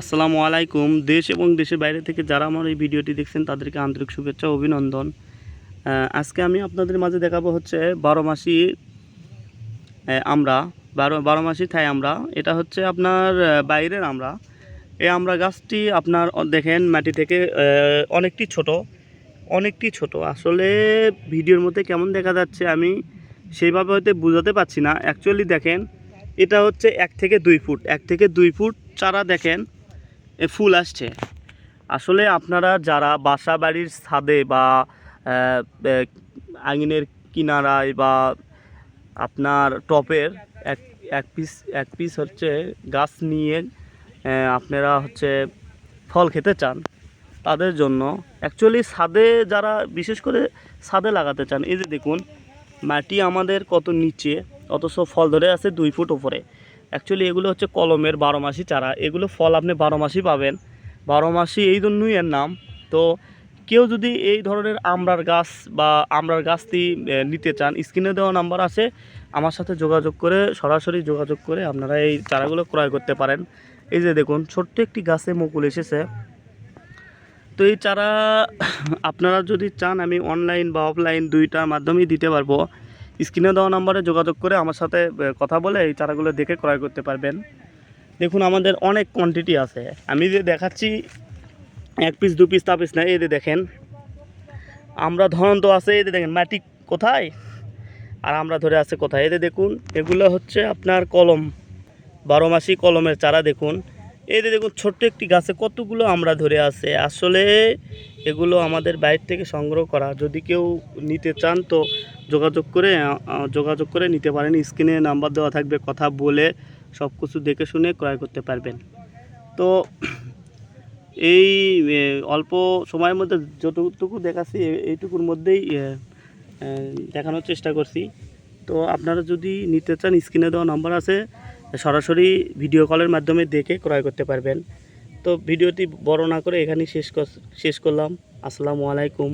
আসসালামু আলাইকুম। দেশ এবং দেশের বাইরে থেকে যারা আমার এই ভিডিওটি দেখছেন, তাদেরকে আন্তরিক শুভেচ্ছা, অভিনন্দন। আজকে আমি আপনাদের মাঝে দেখাবো হচ্ছে বারো মাসি আমরা, বারো বারো মাসি থাই আমরা। এটা হচ্ছে আপনার বাইরের আমরা। এই আমরা গাছটি আপনার দেখেন, মাটি থেকে অনেকটি ছোট অনেকটি ছোট। আসলে ভিডিওর মধ্যে কেমন দেখা যাচ্ছে আমি সেইভাবে হয়তো বোঝাতে পারছি না। অ্যাকচুয়ালি দেখেন, এটা হচ্ছে এক থেকে দুই ফুট। এক থেকে দুই ফুট চারা দেখেন এ ফুল আসছে। আসলে আপনারা যারা বাসা বাড়ির ছাদে বা আঙিনের কিনারায় বা আপনার টপের এক এক পিস এক পিস হচ্ছে গাছ নিয়ে আপনারা হচ্ছে ফল খেতে চান, তাদের জন্য অ্যাকচুয়ালি ছাদে যারা বিশেষ করে ছাদে লাগাতে চান, এই যে দেখুন, মাটি আমাদের কত নিচে, অথচ ফল ধরে আছে দুই ফুট ওপরে। অ্যাকচুয়ালি এগুলো হচ্ছে কলমের বারো মাসি চারা। এগুলো ফল আপনি বারো মাসই পাবেন। বারো মাসি এই জন্যই এর নাম। তো কেউ যদি এই ধরনের আমড়ার গাছ বা আমড়ার গাছটি নিতে চান, স্ক্রিনে দেওয়া নাম্বার আছে। আমার সাথে যোগাযোগ করে, সরাসরি যোগাযোগ করে আপনারা এই চারাগুলো ক্রয় করতে পারেন। এই যে দেখুন, ছোট্ট একটি গাছে মুকুল এসেছে। তো এই চারা, আপনারা যদি চান, আমি অনলাইন বা অফলাইন দুইটার মাধ্যমেই দিতে পারব। স্ক্রিনে দেওয়া নাম্বারে যোগাযোগ করে আমার সাথে কথা বলে এই চারাগুলো দেখে ক্রয় করতে পারবেন। দেখুন, আমাদের অনেক কোয়ান্টিটি আছে। আমি যে দেখাচ্ছি, এক পিস দু পিস তা পিস না, এই দেখেন। আমরা ধরন তো আছে, এই দেখেন, মাটি কোথায়? আর আমরা ধরে আছে কোথায়? যে দেখুন, এগুলো হচ্ছে আপনার কলম। বারো মাসি কলমের চারা দেখুন। এই যে দেখুন, ছোট্ট একটি গাছে কতগুলো আমরা ধরে আছে। আসলে এগুলো আমাদের বাইরে থেকে সংগ্রহ করা। যদি কেউ নিতে চান তো যোগাযোগ করে যোগাযোগ করে নিতে পারেন। স্ক্রিনে নাম্বার দেওয়া থাকবে, কথা বলে সব কিছু দেখে শুনে ক্রয় করতে পারবেন। তো এই অল্প সময়ের মধ্যে যতটুকু দেখাচ্ছি এইটুকুর মধ্যেই দেখানোর চেষ্টা করছি। তো আপনারা যদি নিতে চান, স্ক্রিনে দেওয়া নাম্বার আছে। সরাসরি ভিডিও কলের মাধ্যমে দেখে ক্রয় করতে পারবেন। তো ভিডিওটি বড় না করে এখানেই শেষ শেষ করলাম। আসসালামু আলাইকুম।